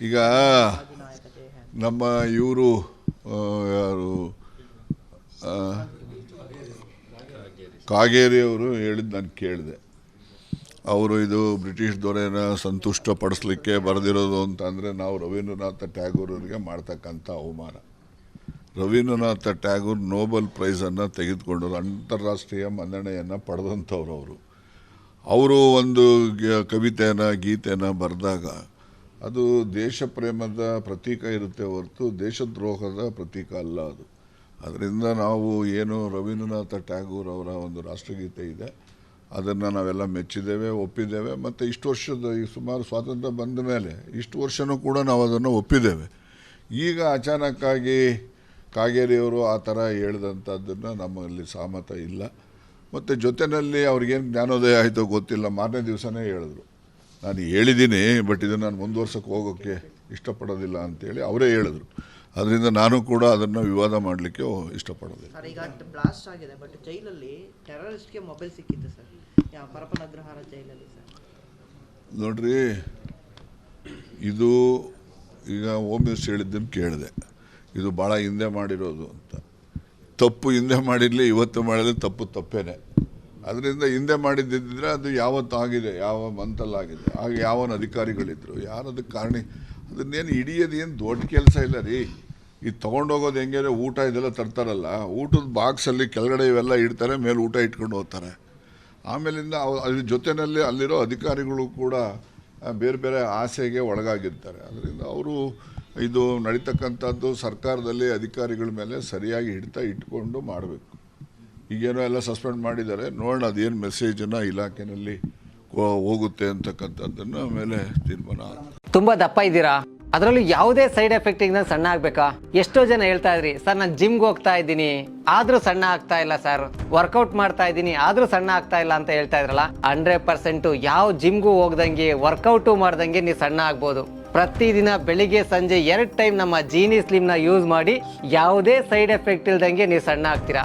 ಈಗ ನಮ್ಮ ಇವರು ಯಾರು? ಕಾಗೇರಿಯವರು ಹೇಳಿದ್ದು ನಾನು ಕೇಳಿದೆ. ಅವರು ಇದು ಬ್ರಿಟಿಷ್ ದೊರೆನ ಸಂತುಷ್ಟಪಡಿಸ್ಲಿಕ್ಕೆ ಬರೆದಿರೋದು ಅಂತ ಅಂದರೆ ನಾವು ರವೀಂದ್ರನಾಥ ಟ್ಯಾಗೂರರಿಗೆ ಮಾಡ್ತಕ್ಕಂಥ ಅವಮಾನ. ರವೀಂದ್ರನಾಥ ಟ್ಯಾಗೂರ್ ನೋಬೆಲ್ ಪ್ರೈಸನ್ನು ತೆಗೆದುಕೊಂಡರು, ಅಂತಾರಾಷ್ಟ್ರೀಯ ಮನ್ನಣೆಯನ್ನು ಪಡೆದಂಥವ್ರು ಅವರು. ಅವರು ಒಂದು ಗ- ಕವಿತೆಯನ್ನು, ಗೀತೆಯನ್ನು ಬರೆದಾಗ ಅದು ದೇಶ ಪ್ರೇಮದ ಪ್ರತೀಕ ಇರುತ್ತೆ ಹೊರತು ದೇಶದ್ರೋಹದ ಪ್ರತೀಕ ಅಲ್ಲ ಅದು. ಅದರಿಂದ ನಾವು ಏನು ರವೀಂದ್ರನಾಥ ಟ್ಯಾಗೂರ್ ಅವರ ಒಂದು ರಾಷ್ಟ್ರಗೀತೆ ಇದೆ. ಅದನ್ನು ನಾವೆಲ್ಲ ಮೆಚ್ಚಿದ್ದೇವೆ, ಒಪ್ಪಿದ್ದೇವೆ. ಮತ್ತು ಇಷ್ಟು ವರ್ಷದ ಈ ಸುಮಾರು ಸ್ವಾತಂತ್ರ್ಯ ಬಂದ ಮೇಲೆ ಇಷ್ಟು ವರ್ಷನೂ ಕೂಡ ನಾವು ಅದನ್ನು ಒಪ್ಪಿದ್ದೇವೆ. ಈಗ ಅಚಾನಕ್ಕಾಗಿ ಕಾಗೇರಿಯವರು ಆ ಥರ ಹೇಳಿದಂಥದ್ದನ್ನು ನಮ್ಮಲ್ಲಿ ಸಹಮತ ಇಲ್ಲ. ಮತ್ತು ಜೊತೆಯಲ್ಲಿ ಅವ್ರಿಗೇನು ಜ್ಞಾನೋದಯ ಆಯಿತೋ ಗೊತ್ತಿಲ್ಲ. ಮಾರನೇ ದಿವಸನೇ ಹೇಳಿದ್ರು. ನಾನು ಹೇಳಿದ್ದೀನಿ ಬಟ್ ಇದನ್ನು ನಾನು ಮುಂದುವರ್ಸಕ್ಕೆ ಹೋಗೋಕ್ಕೆ ಇಷ್ಟಪಡೋದಿಲ್ಲ ಅಂತೇಳಿ ಅವರೇ ಹೇಳಿದ್ರು. ಅದರಿಂದ ನಾನು ಕೂಡ ಅದನ್ನು ವಿವಾದ ಮಾಡಲಿಕ್ಕೆ ಇಷ್ಟಪಡೋದಿಲ್ಲ. ಸರ್ ಈಗ ಬ್ಲಾಸ್ಟ್ ಆಗಿದೆ ಬಟ್ ಜೈಲಲ್ಲಿ ಟೆರರಿಸ್ಟ್ಗೆ ಮೊಬೈಲ್ ಸಿಕ್ಕಿತ್ತು ಸರ್. ಜೈಲಲ್ಲಿ ಸರ್. ನೋಡ್ರಿ ಇದು ಈಗ ಹೋಮ್ ಮಿನಿಸ್ಟರ್ ಹೇಳಿದ್ದನ್ನು ಕೇಳಿದೆ. ಇದು ಭಾಳ ಹಿಂದೆ ಮಾಡಿರೋದು ಅಂತ. ತಪ್ಪು ಹಿಂದೆ ಮಾಡಿರಲಿ ಇವತ್ತು ಮಾಡಿದ್ರೆ ತಪ್ಪು ತಪ್ಪೇನೆ. ಅದರಿಂದ ಹಿಂದೆ ಮಾಡಿದ್ದಿದ್ರೆ ಅದು ಯಾವತ್ತು ಆಗಿದೆ ಯಾವ ಮಂತಲ್ಲಾಗಿದೆ, ಆಗ ಯಾವ ಅಧಿಕಾರಿಗಳಿದ್ರು ಯಾರು ಅದಕ್ಕೆ ಕಾರಣ? ಅದನ್ನೇನು ಹಿಡಿಯೋದು ಏನು ದೊಡ್ಡ ಕೆಲಸ ಇಲ್ಲ ರೀ. ಇದು ತೊಗೊಂಡೋಗೋದು ಹೆಂಗೆ ಊಟ ಇದೆಲ್ಲ ತರ್ತಾರಲ್ಲ, ಊಟದ ಬಾಕ್ಸಲ್ಲಿ ಕೆಳಗಡೆ ಇವೆಲ್ಲ ಇಡ್ತಾರೆ, ಮೇಲೆ ಊಟ ಇಟ್ಕೊಂಡು ಹೋಗ್ತಾರೆ. ಆಮೇಲಿಂದ ಅದ್ರ ಜೊತೆಯಲ್ಲಿ ಅಲ್ಲಿರೋ ಅಧಿಕಾರಿಗಳು ಕೂಡ ಬೇರೆ ಬೇರೆ ಆಸೆಗೆ ಒಳಗಾಗಿರ್ತಾರೆ. ಅದರಿಂದ ಅವರು ಇದು ನಡೀತಕ್ಕಂಥದ್ದು ಸರ್ಕಾರದಲ್ಲಿ ಅಧಿಕಾರಿಗಳ ಮೇಲೆ ಸರಿಯಾಗಿ ಹಿಡಿತ ಇಟ್ಕೊಂಡು ಮಾಡಬೇಕು. ಈಗೇನೋ ಎಲ್ಲ ಸಸ್ಪೆಂಡ್ ಮಾಡಿದ್ದಾರೆ. ನೋಡೋಣ, ಅದೇನು ಮೆಸೇಜನ್ನು ಇಲಾಖೆಯಲ್ಲಿ ಹೋಗುತ್ತೆ ಅಂತಕ್ಕಂಥದ್ದನ್ನು ಆಮೇಲೆ ತೀರ್ಮಾನ ತುಂಬ ದಪ್ಪ ಇದ್ದೀರಾ? ಅದರಲ್ಲೂ ಯಾವುದೇ ಸೈಡ್ ಎಫೆಕ್ಟ್ ಇಂದ ಸಣ್ಣ ಆಗ್ಬೇಕಾ? ಎಷ್ಟೋ ಜನ ಹೇಳ್ತಾ ಇದ್ರಿ, ಸರ್, ನಾನು ಜಿಮ್ಗೆ ಹೋಗ್ತಾ ಇದ್ದೀನಿ. ಆದ್ರೂ ಸಣ್ಣ ಆಗ್ತಾ ಇಲ್ಲ, ಸರ್. ವರ್ಕೌಟ್ ಮಾಡ್ತಾ ಇದ್ದೀನಿ, ಆದ್ರೂ ಸಣ್ಣ ಆಗ್ತಾ ಇಲ್ಲ, ಅಂತ ಹೇಳ್ತಾ ಇದ್ರಲ್ಲ, ಹಂಡ್ರೆಡ್ ಪರ್ಸೆಂಟ್ ಯಾವ ಜಿಮ್ಗೂ ಹೋಗ್ದಂಗೆ, ವರ್ಕೌಟು ಮಾಡ್ದಂಗೆ ನೀವು ಸಣ್ಣ ಆಗ್ಬೋದು. ಪ್ರತಿದಿನ ಬೆಳಿಗ್ಗೆ, ಸಂಜೆ ಎರಡು ಟೈಮ್ ನಮ್ಮ ಜೀನಿ ಸ್ಲಿಮ್ನ ಯೂಸ್ ಮಾಡಿ, ಯಾವುದೇ ಸೈಡ್ ಎಫೆಕ್ಟ್ ಇಲ್ದಂಗೆ ನೀವು ಸಣ್ಣ ಆಗ್ತೀರಾ?